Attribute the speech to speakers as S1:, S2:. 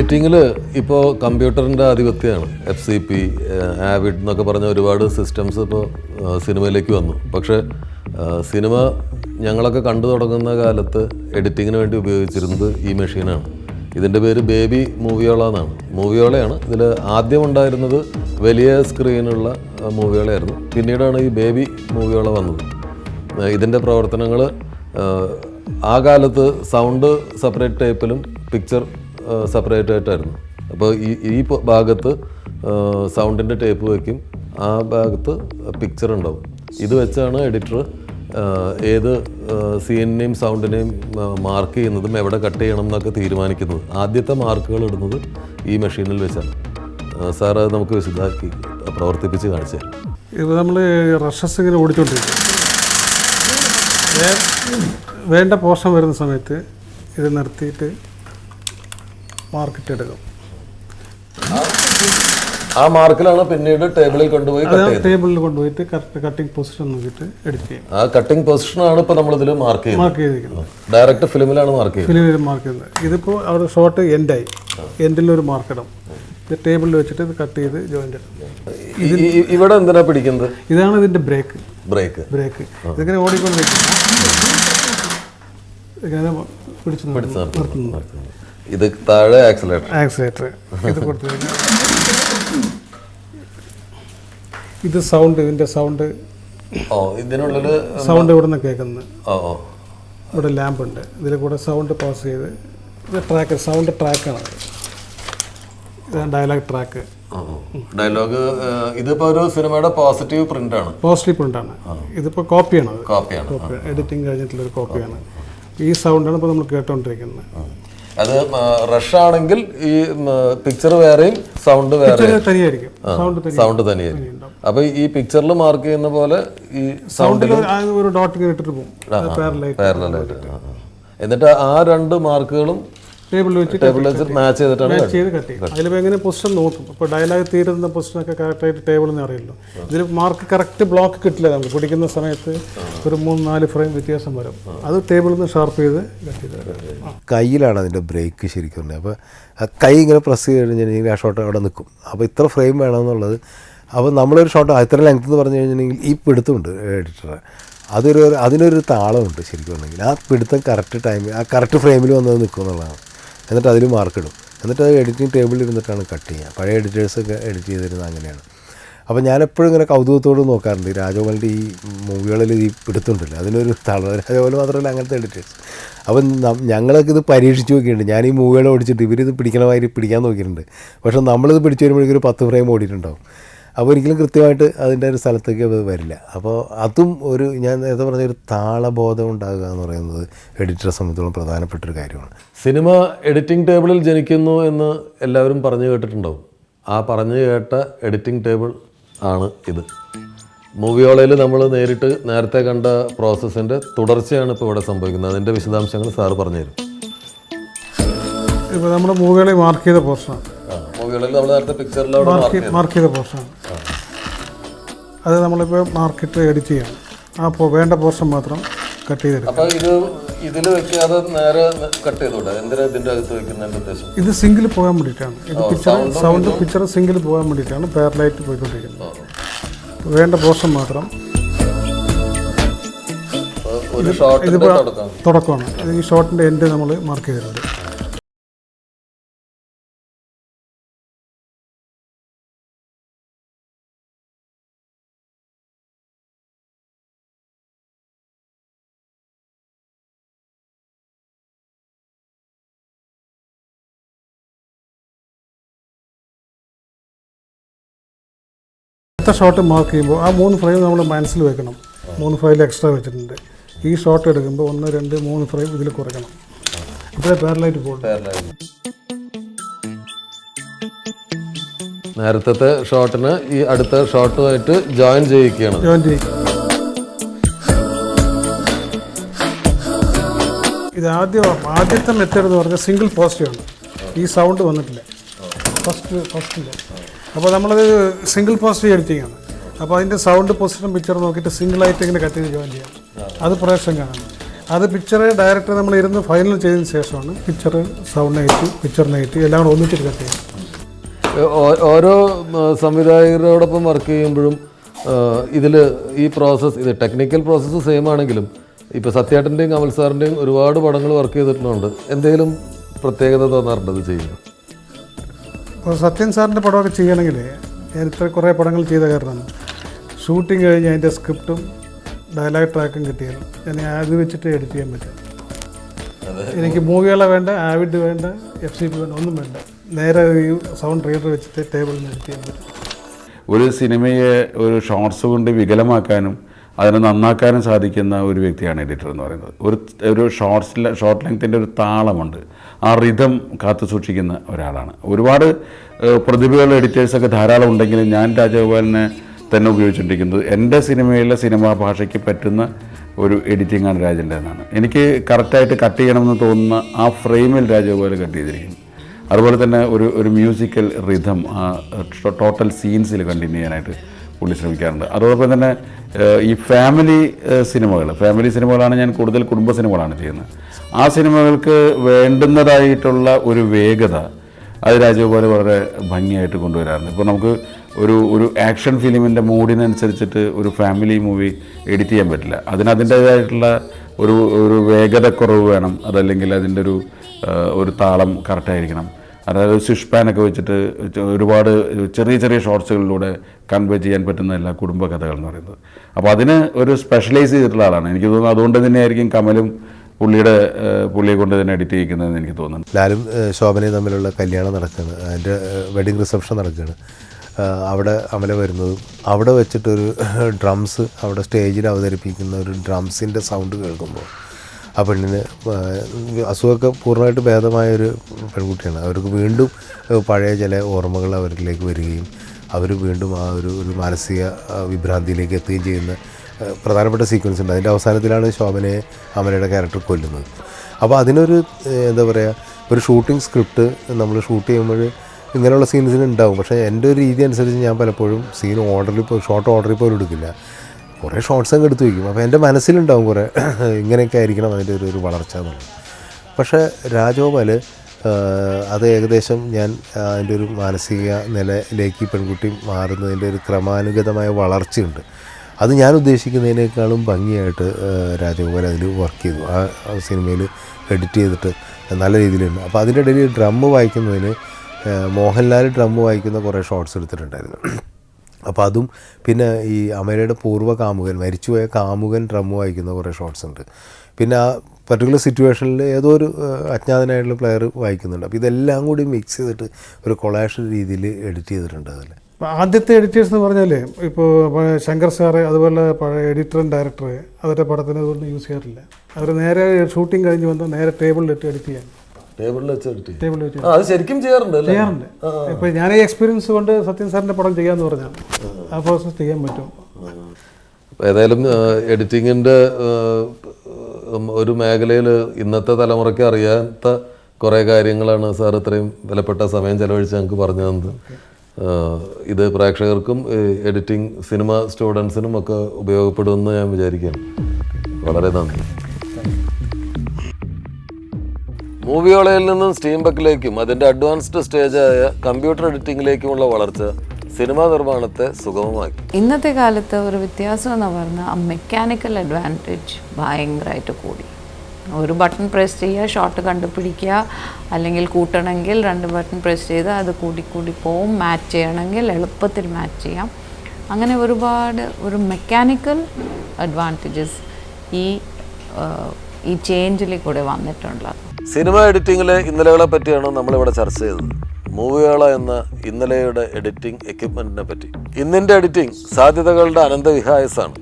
S1: എഡിറ്റിങ്ങിൽ ഇപ്പോൾ കമ്പ്യൂട്ടറിന്റെ ആധിപത്യമാണ്. എഫ് സി പി ആവിഡ് എന്നൊക്കെ പറഞ്ഞ ഒരുപാട് സിസ്റ്റംസ് ഇപ്പോൾ സിനിമയിലേക്ക് വന്നു. പക്ഷേ സിനിമ ഞങ്ങളൊക്കെ കണ്ടു തുടങ്ങുന്ന കാലത്ത് എഡിറ്റിങ്ങിന് വേണ്ടി ഉപയോഗിച്ചിരുന്നത് ഈ മെഷീനാണ്. ഇതിന്റെ പേര് ബേബി മൂവിയോള എന്നാണ്. മൂവിയോളയാണ്. ഇതിൽ ആദ്യം ഉണ്ടായിരുന്നത് വലിയ സ്ക്രീനുള്ള മൂവിയോളയായിരുന്നു. പിന്നീടാണ് ഈ ബേബി മൂവിയോള വന്നത്. ഇതിന്റെ പ്രവർത്തനങ്ങൾ ആ കാലത്ത് സൗണ്ട് സെപ്പറേറ്റ് ടൈപ്പിലും പിക്ചർ സെപ്പറേറ്റ് ആയിട്ടായിരുന്നു. അപ്പോൾ ഈ ഈ ഭാഗത്ത് സൗണ്ടിന്റെ ടേപ്പ് വയ്ക്കും ആ ഭാഗത്ത് പിക്ചർ ഉണ്ടാവും. ഇത് വെച്ചാണ് എഡിറ്റർ ഏത് സീനിനെയും സൗണ്ടിനെയും മാർക്ക് ചെയ്യുന്നതും എവിടെ കട്ട് ചെയ്യണം എന്നൊക്കെ തീരുമാനിക്കുന്നത്. ആദ്യത്തെ മാർക്കുകൾ ഇടുന്നത് ഈ മെഷീനിൽ വെച്ചാണ്. സാർ അത് നമുക്ക് വിശദമാക്കി പ്രവർത്തിപ്പിച്ച് കാണിച്ചു
S2: ഇത് നമ്മൾ റഷസ് ഇങ്ങനെ ഓടിച്ചോണ്ടിരിക്കും. വേണ്ട പോഷൻ വരുന്ന സമയത്ത് ഇത് നിർത്തിയിട്ട് മാർക്കറ്റ് എടുക്കും
S1: ആ മാർക്കിലാണ് പിന്നീട് ടേബിളിൽ കൊണ്ടുപോയി
S2: ടേബിളിൽ കൊണ്ടുപോയിട്ട് കറക്റ്റ് കട്ടിംഗ് പൊസിഷൻ നോക്കിയിട്ട് എഡിറ്റ് ചെയ്യും.
S1: ആ കട്ടിംഗ് ആണ് ഇപ്പോൾ നമ്മൾ ഇതിൽ മാർക്ക് ചെയ്യുന്നത്.
S2: മാർക്ക് ചെയ്തിരിക്കുന്നത്.
S1: ഡയറക്റ്റ് ഫിലിമിലാണ് മാർക്ക് ചെയ്യുന്നത്.
S2: ഫിലിമിൽ മാർക്ക് ചെയ്യുന്നത്. ഇതിപ്പോൾ അവിടെ ഷോർട്ട് എൻഡായി. എൻഡിൽ ഒരു മാർക്കിടും. ഇത് ടേബിളിൽ വെച്ചിട്ട് ഇത് കട്ട് ചെയ്ത് ഇടും.
S1: ഈ- ഇവിടെ എന്തിനാ പിടിക്കുന്നത്?
S2: ഇതാണ് ഇതിന്റെ ബ്രേക്ക്.
S1: ബ്രേക്ക്.
S2: ബ്രേക്ക്. ഇതിങ്ങനെ ഓടിക്കൊണ്ടിരിക്കും ഇങ്ങനെ പിടിച്ച് നിർത്തുന്നു.
S1: ഇത് താഴെ ആക്സിലേറ്റർ
S2: ആക്സിലേറ്റർ ഇത് കൊടുത്തു കഴിഞ്ഞാൽ ഇത് സൗണ്ട് ഇതിന്റെ സൗണ്ട്
S1: ഓ ഇതിനുള്ളിൽ
S2: സൗണ്ട് ഇവിടെ നിന്ന് കേൾക്കുന്നത്
S1: ഓ ഓ.
S2: ഇവിടെ ലാമ്പ് ഉണ്ട്. ഇതിൽ കൂടെ സൗണ്ട് പാസ് ചെയ്ത് ഇത് ട്രാക്ക് സൗണ്ട് ട്രാക്കാണ് ഇതാണ് ഡയലോഗ് ട്രാക്ക്
S1: ഡയലോഗ് ഇതിപ്പോ ഒരു സിനിമയുടെ പോസിറ്റീവ് പ്രിന്റ് ആണ്.
S2: പോസിറ്റീവ് പ്രിന്റ് ആണ്. ഇതിപ്പോ
S1: കോപ്പിയാണ്
S2: കോപ്പിയാണ് എഡിറ്റിംഗ് കഴിഞ്ഞിട്ടുള്ള ഒരു കോപ്പിയാണ് ഈ സൗണ്ടാണ് ഇപ്പോൾ നമ്മൾ കേട്ടോണ്ടിരിക്കുന്നത്
S1: അത് റഷ് ആണെങ്കിൽ ഈ പിക്ചർ വേറെയും സൗണ്ട് വേറെ
S2: സൗണ്ട്
S1: തനിയായിരിക്കും. തന്നെയായിരിക്കും അപ്പൊ ഈ പിക്ചറിൽ മാർക്ക് ചെയ്യുന്ന പോലെ ഈ
S2: സൗണ്ടിൽ ഒരു ഡോട്ട് ഇട്ടിട്ട് പോകും
S1: എന്നിട്ട് ആ രണ്ട് മാർക്കുകളും
S2: ടേബിളിൽ വെച്ച്
S1: ടേബിളിൽ വെച്ച് മാച്ച് ചെയ്തിട്ടാണ്
S2: മാച്ച് ചെയ്ത് കട്ട് ചെയ്യും അതിലിപ്പോൾ എങ്ങനെ പൊസിഷൻ നോക്കും. ഇപ്പോൾ ഡയലോഗ് തീരുന്ന പൊസിഷനൊക്കെ കറക്റ്റായിട്ട് ടേബിളിൽ നിന്ന് അറിയില്ലോ. ഇതിൽ മാർക്ക് കറക്റ്റ് ബ്ലോക്ക് കിട്ടില്ല നമുക്ക്. പിടിക്കുന്ന സമയത്ത് ഒരു മൂന്ന് നാല് ഫ്രെയിം വ്യത്യാസം വരും. അത് ടേബിളിൽ നിന്ന് ഷാർപ്പ് ചെയ്ത് കട്ട് ചെയ്ത്.
S3: കയ്യിലാണ് അതിന്റെ ബ്രേക്ക് ശരിക്കും പറഞ്ഞത് അപ്പോൾ ആ കൈ ഇങ്ങനെ പ്രസ് ചെയ്ത് കഴിഞ്ഞിട്ടുണ്ടെങ്കിൽ ആ ഷോട്ട് അവിടെ നിൽക്കും. അപ്പോൾ ഇത്ര ഫ്രെയിം വേണമെന്നുള്ളത്. അപ്പോൾ നമ്മളൊരു ഷോട്ട് ഇത്ര ലെങ്ത് എന്ന് പറഞ്ഞു കഴിഞ്ഞിട്ടുണ്ടെങ്കിൽ ഈ പിടുത്തമുണ്ട് എഡിറ്ററെ അതൊരു അതിനൊരു താളമുണ്ട് ശരിക്കും പറഞ്ഞെങ്കിൽ. ആ പിടുത്തം കറക്റ്റ് ടൈമിൽ ആ കറക്റ്റ് ഫ്രെയിമിൽ വന്നത് നിൽക്കും എന്നുള്ളതാണ്. എന്നിട്ട് അതിൽ മാർക്കിടും. എന്നിട്ട് അത് എഡിറ്റിംഗ് ടേബിളിൽ ഇരുന്നിട്ടാണ് കട്ട് ചെയ്യുക. പഴയ എഡിറ്റേഴ്സൊക്കെ എഡിറ്റ് ചെയ്തിരുന്നത് അങ്ങനെയാണ്. അപ്പോൾ ഞാനെപ്പോഴും ഇങ്ങനെ കൗതുകത്തോട് നോക്കാറുണ്ട്. ഈ രാജമൗലിന്റെ ഈ മൂവികളിൽ ഈ പിടുത്തുണ്ടല്ലോ അതിനൊരു തള രാജഗോപാൽ മാത്രമല്ല അങ്ങനത്തെ എഡിറ്റേഴ്സ് അപ്പം ഞങ്ങളൊക്കെ ഇത് പരീക്ഷിച്ച് നോക്കിയിട്ടുണ്ട്. ഞാൻ ഈ മൂവികൾ ഓടിച്ചിട്ട് ഇവരിത് പിടിക്കണമാതിരി പിടിക്കാൻ നോക്കിയിട്ടുണ്ട്. പക്ഷേ നമ്മളിത് പിടിച്ചു വരുമ്പോഴേക്കും ഒരു പത്ത് ഫ്രെയിം ഓടിയിട്ടുണ്ടാവും. അപ്പോൾ ഒരിക്കലും കൃത്യമായിട്ട് അതിന്റെ ഒരു സ്ഥലത്തേക്ക് അത് വരില്ല. അപ്പോൾ അതും ഒരു ഞാൻ നേരത്തെ പറഞ്ഞ ഒരു താളബോധം ഉണ്ടാകുക എന്ന് പറയുന്നത് എഡിറ്ററെ സംബന്ധിച്ചോളം പ്രധാനപ്പെട്ട ഒരു കാര്യമാണ്.
S1: സിനിമ എഡിറ്റിംഗ് ടേബിളിൽ ജനിക്കുന്നു എന്ന് എല്ലാവരും പറഞ്ഞു കേട്ടിട്ടുണ്ടാവും. ആ പറഞ്ഞു കേട്ട എഡിറ്റിംഗ് ടേബിൾ ആണ് ഇത്. മൂവിയോളയിൽ നമ്മൾ നേരിട്ട് നേരത്തെ കണ്ട പ്രോസസ്സിന്റെ തുടർച്ചയാണ് ഇപ്പോൾ ഇവിടെ സംഭവിക്കുന്നത്. അതിന്റെ വിശദാംശങ്ങൾ സാറ് പറഞ്ഞുതരും
S2: ഇപ്പോൾ നമ്മുടെ മൂവികളെ മാർക്ക് ചെയ്ത പോർഷനാണ്
S1: മൂവിയോളയിൽ നമ്മൾ നേരത്തെ പിക്ചറിലവിടെ
S2: മാർക്ക് ചെയ്ത. പോർഷനാണ് അത് നമ്മളിപ്പോൾ മാർക്കറ്റ് എഡിറ്റ് ചെയ്യാം ആ വേണ്ട പോർഷൻ മാത്രം കട്ട് ചെയ്തെടുക്കും.
S1: അപ്പോൾ ഇത് ഇതിൽ വെക്കാതെ നേരെ കട്ട് ചെയ്തോട്ടെ എന്തിനാ ഇതിന്റെ അകത്ത് വെക്കുന്നതിന്റെ ഉദ്ദേശം?
S2: ഇത് സിംഗിൾ പോകാൻ വേണ്ടിയിട്ടാണ്. ഇത് പിക്ചർ സൗണ്ട് പിക്ചർ സിംഗിൾ പോകാൻ വേണ്ടിയിട്ടാണ് പാരലൈറ്റ് പോയിക്കൊണ്ടിരിക്കുന്നത്. വേണ്ട പോർഷൻ മാത്രം
S1: ഇതിപ്പോൾ
S2: തുടക്കമാണ്. ഈ ഷോട്ടിന്റെ എൻഡ് നമ്മൾ മാർക്ക് ചെയ്തിട്ടുണ്ട്. അടുത്ത ഷോട്ട് മാർക്ക് ചെയ്യുമ്പോൾ ആ മൂന്ന് ഫ്രെയിം നമ്മൾ മനസ്സിൽ വെക്കണം. മൂന്ന് ഫ്രെയിൽ എക്സ്ട്രാ വെച്ചിട്ടുണ്ട്. ഈ ഷോട്ട് എടുക്കുമ്പോൾ ഒന്ന് രണ്ട് മൂന്ന് ഫ്രെയിം ഇതിൽ കുറയ്ക്കണം. അപ്പോഴേ പാരലൈറ്റ് പോകും
S1: നേരത്തെ ഷോട്ടിന് ഈ അടുത്ത ഷോട്ടുമായിട്ട് ജോയിൻ ചെയ്യിക്കുകയാണ്.
S2: ജോയിൻ ഇത് ആദ്യം ആദ്യത്തെ മെത്തേഡ് എന്ന് പറഞ്ഞാൽ സിംഗിൾ പോസ്റ്റ് ആണ്. ഈ സൗണ്ട് വന്നിട്ടില്ല. ഫസ്റ്റ് ഫസ്റ്റിന്റെ അപ്പോൾ നമ്മളത് സിംഗിൾ പോസ്റ്റ് എഡിറ്റിംഗ് ആണ്. അപ്പോൾ അതിന്റെ സൗണ്ട് പൊസിഷൻ പിക്ചർ നോക്കിയിട്ട് സിംഗിൾ ആയിട്ട് ഇങ്ങനെ കട്ട് ചെയ്ത് ജോയിൻ ചെയ്യാം. അത് പ്രൊഡക്ഷൻ കാണാം. അത് പിക്ചർ ഡയറക്ടർ നമ്മൾ ഇരുന്ന് ഫൈനൽ ചെയ്തതിന് ശേഷമാണ് picture sound night picture night എല്ലാം കൂടെ ഒന്നിച്ചിട്ട് കട്ട്
S1: ചെയ്യാം ഓരോ സംവിധായകരോടൊപ്പം വർക്ക് ചെയ്യുമ്പോഴും ഇതിൽ ഈ പ്രോസസ്സ് ഇത് ടെക്നിക്കൽ പ്രോസസ്സ് സെയിം ആണെങ്കിലും ഇപ്പോൾ സത്യേട്ടന്റെയും കമൽ സാറിന്റെയും ഒരുപാട് പടങ്ങൾ വർക്ക് ചെയ്തിട്ടുണ്ട്. എന്തെങ്കിലും പ്രത്യേകത തോന്നാറുണ്ട് ഇത് ചെയ്യുമ്പോൾ
S2: അപ്പോൾ സത്യൻ സാറിന്റെ പടമൊക്കെ ചെയ്യണമെങ്കിൽ ഞാൻ ഇത്ര കുറേ പടങ്ങൾ ചെയ്ത കാരണം ഷൂട്ടിങ് കഴിഞ്ഞ് അതിന്റെ സ്ക്രിപ്റ്റും ഡയലോഗ് ട്രാക്കും കിട്ടിയാൽ ഞാൻ അത് വെച്ചിട്ട് എഡിറ്റ് ചെയ്യാൻ പറ്റും. എനിക്ക് മൂവികളെ വേണ്ട ആവിഡ് വേണ്ട എഫ് സി പി വേണ്ട ഒന്നും വേണ്ട. നേരെ ഈ സൗണ്ട് റീഡർ വെച്ചിട്ട് ടേബിളിൽ നിന്ന് എഡിറ്റ് ചെയ്യാൻ പറ്റും.
S4: ഒരു സിനിമയെ ഒരു ഷോർട്സ് കൊണ്ട് വികലമാക്കാനും അതിനെ നന്നാക്കാനും സാധിക്കുന്ന ഒരു വ്യക്തിയാണ് എഡിറ്റർ എന്ന് പറയുന്നത്. ഒരു ഒരു ഷോർട്സ് ഷോർട്ട് ലെങ്ത്തിന്റെ ഒരു താളമുണ്ട്. ആ റിതം കാത്തു സൂക്ഷിക്കുന്ന ഒരാളാണ്. ഒരുപാട് പ്രതിഭകളുടെ എഡിറ്റേഴ്സൊക്കെ ധാരാളം ഉണ്ടെങ്കിലും ഞാൻ രാജഗോപാലിനെ തന്നെ ഉപയോഗിച്ചുകൊണ്ടിരിക്കുന്നത് എന്റെ സിനിമയിലെ സിനിമാ ഭാഷയ്ക്ക് പറ്റുന്ന ഒരു എഡിറ്റിംഗ് ആണ് രാജന്റെ എന്നാണ്. എനിക്ക് കറക്റ്റായിട്ട് കട്ട് ചെയ്യണമെന്ന് തോന്നുന്ന ആ ഫ്രെയിമിൽ രാജഗോപാൽ കട്ട് ചെയ്തിരിക്കും അതുപോലെ തന്നെ ഒരു ഒരു മ്യൂസിക്കൽ റിഥം ആ ടോട്ടൽ സീൻസിൽ കണ്ടിന്യൂ ചെയ്യാനായിട്ട് പുള്ളി ശ്രമിക്കാറുണ്ട്. അതോടൊപ്പം തന്നെ ഈ ഫാമിലി സിനിമകൾ ഫാമിലി സിനിമകളാണ് ഞാൻ കൂടുതൽ കുടുംബ സിനിമകളാണ് ചെയ്യുന്നത്. ആ സിനിമകൾക്ക് വേണ്ടുന്നതായിട്ടുള്ള ഒരു വേഗത അത് രാജഗോപാൽ വളരെ ഭംഗിയായിട്ട് കൊണ്ടുവരാറുണ്ട്. ഇപ്പോൾ നമുക്ക് ഒരു ഒരു ആക്ഷൻ ഫിലിമിന്റെ മൂഡിനനുസരിച്ചിട്ട് ഒരു ഫാമിലി മൂവി എഡിറ്റ് ചെയ്യാൻ പറ്റില്ല. അതിന് അതിന്റേതായിട്ടുള്ള ഒരു ഒരു വേഗതക്കുറവ് വേണം. അതല്ലെങ്കിൽ അതിന്റെ ഒരു ഒരു താളം കറക്റ്റായിരിക്കണം അതായത് സ്വിഷ് പാനൊക്കെ വെച്ചിട്ട് ഒരുപാട് ചെറിയ ചെറിയ ഷോർട്സുകളിലൂടെ കൺവേ ചെയ്യാൻ പറ്റുന്ന എല്ലാ കുടുംബ കഥകൾ എന്ന് പറയുന്നത്. അപ്പോൾ അതിന് ഒരു സ്പെഷ്യലൈസ് ചെയ്തിട്ടുള്ള ആളാണ്. എനിക്ക് തോന്നുന്നു അതുകൊണ്ട് തന്നെയായിരിക്കും കമലും പുള്ളിയുടെ പുള്ളിയെ കൊണ്ട് തന്നെ എഡിറ്റ് ചെയ്യിക്കുന്നതെന്ന് എനിക്ക് തോന്നുന്നു.
S3: ലാലും ശോഭനയും തമ്മിലുള്ള കല്യാണം നടക്കുകയാണ് അതിന്റെ വെഡിങ് റിസപ്ഷൻ നടക്കുകയാണ് അവിടെ അമല വരുന്നതും അവിടെ വെച്ചിട്ടൊരു ഡ്രംസ് അവിടെ സ്റ്റേജിൽ അവതരിപ്പിക്കുന്ന ഒരു ഡ്രംസിന്റെ സൗണ്ട് കേൾക്കുമ്പോൾ ആ പെണ്ണിന് അസുഖമൊക്കെ പൂർണമായിട്ട് ഭേദമായ ഒരു പെൺകുട്ടിയാണ്. അവർക്ക് വീണ്ടും പഴയ ചില ഓർമ്മകൾ അവരിലേക്ക് വരികയും അവർ വീണ്ടും ആ ഒരു ഒരു മാനസിക വിഭ്രാന്തിയിലേക്ക് എത്തുകയും ചെയ്യുന്ന പ്രധാനപ്പെട്ട സീക്വൻസ് ഉണ്ട്. അതിന്റെ അവസാനത്തിലാണ് ശോഭനയെ അമലയുടെ ക്യാരക്ടർ കൊല്ലുന്നത്. അപ്പോൾ അതിനൊരു എന്താ പറയുക ഒരു ഷൂട്ടിംഗ് സ്ക്രിപ്റ്റ് നമ്മൾ ഷൂട്ട് ചെയ്യുമ്പോൾ ഇങ്ങനെയുള്ള സീൻസിന് ഉണ്ടാവും. പക്ഷേ എന്റെ ഒരു രീതി അനുസരിച്ച് ഞാൻ പലപ്പോഴും സീൻ ഓർഡറിൽ പോയി ഷോർട്ട് ഓർഡറിൽ പോലും എടുക്കില്ല. കുറേ ഷോർട്ട്സ് അങ്ങ് എടുത്ത് വയ്ക്കും അപ്പോൾ എന്റെ മനസ്സിലുണ്ടാവും കുറേ ഇങ്ങനെയൊക്കെ ആയിരിക്കണം അതിന്റെ ഒരു ഒരു വളർച്ച എന്നുള്ളത്. പക്ഷേ രാജഗോപാൽ അത് ഏകദേശം ഞാൻ അതിന്റെ ഒരു മാനസിക നിലയിലേക്ക് പെൺകുട്ടി മാറുന്നതിന്റെ ഒരു ക്രമാനുഗതമായ വളർച്ചയുണ്ട്. അത് ഞാൻ ഉദ്ദേശിക്കുന്നതിനേക്കാളും ഭംഗിയായിട്ട് രാജഗോപാൽ അതിൽ വർക്ക് ചെയ്തു. ആ സിനിമയിൽ എഡിറ്റ് ചെയ്തിട്ട് നല്ല രീതിയിലുണ്ട്. അപ്പോൾ അതിന്റെ ഇടയിൽ ഡ്രമ്മ് വായിക്കുന്നതിന് മോഹൻലാൽ ഡ്രമ്മ് വായിക്കുന്ന കുറേ ഷോർട്സ് എടുത്തിട്ടുണ്ടായിരുന്നു. അപ്പോൾ അതും പിന്നെ ഈ അമേരയുടെ പൂർവ കാമുകൻ മരിച്ചുപോയ കാമുകൻ ഡ്രമ്മ് വായിക്കുന്ന കുറേ ഷോർട്സ് ഉണ്ട്. പിന്നെ ആ പർട്ടിക്കുലർ സിറ്റുവേഷനിൽ ഏതോ ഒരു അജ്ഞാതനായിട്ടുള്ള പ്ലെയർ വായിക്കുന്നുണ്ട്. അപ്പോൾ ഇതെല്ലാം കൂടി മിക്സ് ചെയ്തിട്ട് ഒരു കൊളാഷൻ രീതിയിൽ എഡിറ്റ് ചെയ്തിട്ടുണ്ട് അതിൽ.
S2: ആദ്യത്തെ എഡിറ്റേഴ്സ് എന്ന് പറഞ്ഞാൽ ഇപ്പോൾ ശങ്കർ സാറ് അതുപോലെ പഴയ എഡിറ്ററും ഡയറക്ടർ അവരുടെ പടത്തിന് അതുകൊണ്ട് യൂസ് ചെയ്യാറില്ല. അവർ നേരെ ഷൂട്ടിംഗ് കഴിഞ്ഞ് വന്ന് നേരെ ടേബിളിലിട്ട് എഡിറ്റ് ചെയ്യാൻ.
S1: ടേബിളിൽ വെച്ചിട്ട്
S2: ടേബിളിൽ വെച്ച്
S1: അത് ശരിക്കും ചെയ്യാറുണ്ട്
S2: ചെയ്യാറുണ്ട്. ഇപ്പോൾ ഞാൻ ഈ എക്സ്പീരിയൻസ് കൊണ്ട് സത്യൻ സാറിന്റെ പടം ചെയ്യാമെന്ന് പറഞ്ഞാൽ ആ പ്രോസസ്സ് ചെയ്യാൻ പറ്റും.
S1: ഏതായാലും എഡിറ്റിങ്ങിന്റെ ഒരു മേഖലയിൽ ഇന്നത്തെ തലമുറയ്ക്ക് അറിയാത്ത കുറേ കാര്യങ്ങളാണ് സാർ ഇത്രയും വിലപ്പെട്ട സമയം ചെലവഴിച്ച് ഞങ്ങൾക്ക് പറഞ്ഞു തന്നത്. ഇത് പ്രേക്ഷകർക്കും എഡിറ്റിംഗ് സിനിമ സ്റ്റുഡൻസിനും ഒക്കെ ഉപയോഗപ്പെടുമെന്ന് ഞാൻ വിചാരിക്കുകയാണ്. വളരെ നന്ദി. മൂവിയോളയിൽ നിന്നും സ്റ്റീം ബക്കിലേക്കും അതിന്റെ അഡ്വാൻസ്ഡ് സ്റ്റേജായ കമ്പ്യൂട്ടർ എഡിറ്റിംഗിലേക്കുമുള്ള വളർച്ച സിനിമാ നിർമ്മാണത്തെ സുഗമമാക്കി
S5: ഇന്നത്തെ കാലത്ത് ഒരു വ്യത്യാസം എന്ന് പറഞ്ഞാൽ ആ മെക്കാനിക്കൽ അഡ്വാന്റേജ് ഭയങ്കരമായിട്ട് കൂടി. ഒരു ബട്ടൺ പ്രസ് ചെയ്യുക ഷോട്ട് കണ്ടുപിടിക്കുക അല്ലെങ്കിൽ കൂട്ടണമെങ്കിൽ രണ്ട് ബട്ടൺ പ്രസ് ചെയ്ത് അത് കൂടി കൂടി പോവും മാച്ച് ചെയ്യണമെങ്കിൽ എളുപ്പത്തിൽ മാച്ച് ചെയ്യാം. അങ്ങനെ ഒരുപാട് ഒരു മെക്കാനിക്കൽ അഡ്വാന്റേജസ് ഈ ഈ ചേഞ്ചിൽ കൂടെ വന്നിട്ടുള്ളത്.
S1: സിനിമ എഡിറ്റിംഗിലെ ഇന്നലകളെ പറ്റിയാണ് നമ്മളിവിടെ ചർച്ച ചെയ്തത്. മൂവികള എന്ന ഇന്നലെയുടെ എഡിറ്റിംഗ് എക്യുപ്മെന്റിനെ പറ്റി. ഇന്നിന്റെ എഡിറ്റിംഗ് സാധ്യതകളുടെ അനന്തവിഹായസാണ്.